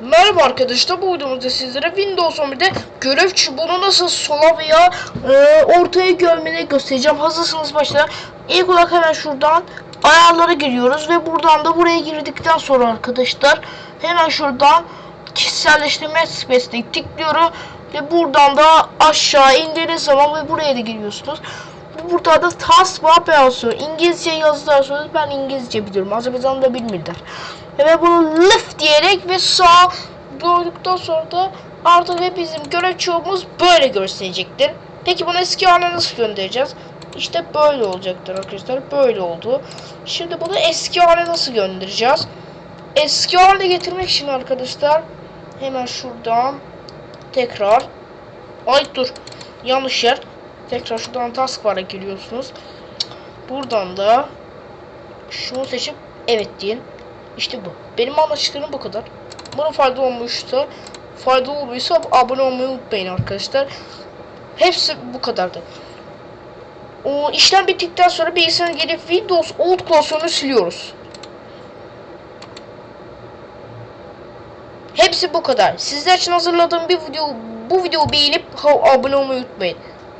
Merhaba arkadaşlar bu videomuzda sizlere Windows 11'de görev çubuğunu nasıl sola veya e, ortaya görmeni göstereceğim. Hazırsınız başla. İlk olarak hemen şuradan ayarlara giriyoruz ve buradan da buraya girdikten sonra arkadaşlar hemen şuradan kişiselleştirme spesifik tıklıyorum ve buradan da aşağı indiğiniz zaman ve buraya da giriyorsunuz. Burada da taskbar yazıyor. İngilizce yazarsanız ben İngilizce biliyorum. Azerbaycan'da bilmirler. Ve bunu lif diyerek ve sağ gördükten sonra da artık ve bizim görev çubuğumuz böyle gösterecektir. Peki bunu eski haline nasıl göndereceğiz? İşte böyle olacaktır arkadaşlar. Böyle oldu. Şimdi bunu eski haline nasıl göndereceğiz? Eski haline getirmek için arkadaşlar hemen şuradan tekrar ay dur yanlış yer tekrar şuradan taskbar'a giriyorsunuz. Buradan da şunu seçip evet deyin. İşte bu. Benim anlaştıklarım bu kadar. Bana fayda olmuşsa fayda olmuşsa abone olmayı unutmayın arkadaşlar. Hepsi bu kadardı. O işlem bittikten sonra bilgisayara gelip Windows Old klasörünü siliyoruz. Hepsi bu kadar. Sizler için hazırladığım bir video bu videoyu beğenip abone olmayı unutmayın.